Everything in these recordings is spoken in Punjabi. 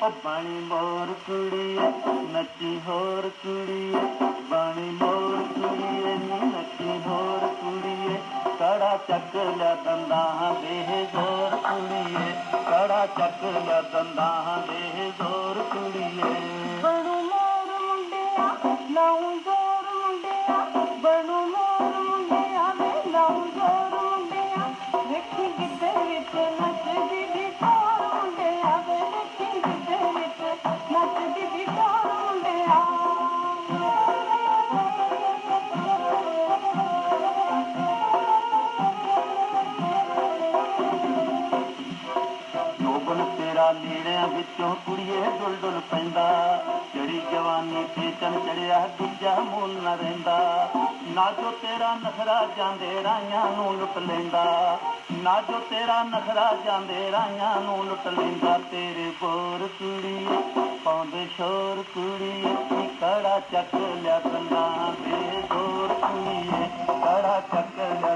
ਉਹ ਬਾਣੀ ਮੋਰ ਕੁੜੀਏ ਨੱਚੀ ਹੋਰ ਕੁੜੀਏ ਬਾਣੀ ਮੋਰ ਕੁੜੀਏ ਨੀ ਨੱਚੀ ਹੋਰ ਕੁੜੀਏ ਕੜਾ ਚੱਕ ਲਿਆ ਦੰਦਾਂ ਦੇ ਜ਼ੋਰ ਕੁੜੀਏ ਕੜਾ ਚੱਕ ਲਿਆ ਦੰਦਾਂ ਦੇ ਜ਼ੋਰ ਕੁੜੀਏ ਬਣੂ ਮੋਰ ਮੁੰਡਿਆ ਲਾਉਂ ਲੀੜਿਆਂ ਵਿੱਚੋਂ ਕੁੜੀਏ ਡੁੱਲ ਪੈਂਦਾ। ਚੜੀ ਜਵਾਨੀ ਤੇ ਚਨ ਚੜਿਆ, ਦੂਜਾ ਮੁੱਲ ਨਾ ਰਹਿੰਦਾ। ਨਾ ਜੋ ਤੇਰਾ ਨਖਰਾ ਜਾਂਦੇ ਰਾਈਆਂ ਨੂੰ ਲੁੱਟ ਲੈਂਦਾ। ਨਾ ਜੋ ਤੇਰਾ ਨਖਰਾ ਜਾਂਦੇ ਰਾਈਆਂ ਨੂੰ ਲੁੱਟ ਲੈਂਦਾ। ਤੇਰੇ ਬੋਰ ਕੁੜੀ, ਪਾਉਂਦੇ ਸ਼ੋਰ ਕੁੜੀ ਕੜਾ ਚੱਕ ਲਿਆ ਦੰਦਾਂ ਦੇ ਜ਼ੋਰ ਕੁੜੀਏ। ਕੜਾ ਚੱਕ ਲਿਆ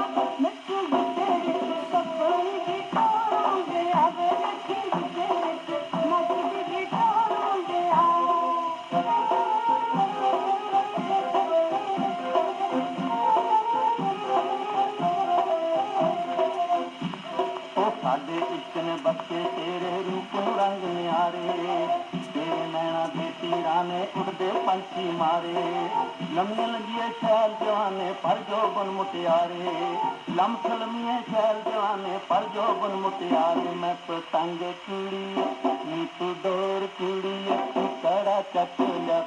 ਸਾਡੇ ਇੱਕ ਬੱਚੇ ਤੇਰੇ ਰੂਪ ਰੰਗ ਨਿਆਰੇ। ਤੇਰੇ ਨੈਣਾ ਦੇ ਤੀਰਾਂ ਨੇ ਉੱਡਦੇ ਪੰਛੀ ਮਾਰੇ। ਲੰਮੀਆਂ ਲੰਗੀਆਂ ਸ਼ੈਲ ਜਵਾਨੇ ਪਰ ਜੋਬਨ ਮੁਟਿਆਰੇ। ਲੰਮ ਲੰਮੀਆਂ ਸ਼ੈਲ ਜਵਾਨੇ ਪਰ ਜੋਬਨ ਮੁਟਿਆਰੇ। ਮੈਂ ਪਤੰਗ ਕੁੜੀ ਨੀ ਤੂੰ ਡੋਰ ਕੁੜੀ ਤੂੰ ਕੜਾ ਚੱਕ ਲਿਆ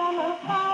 नमस्कार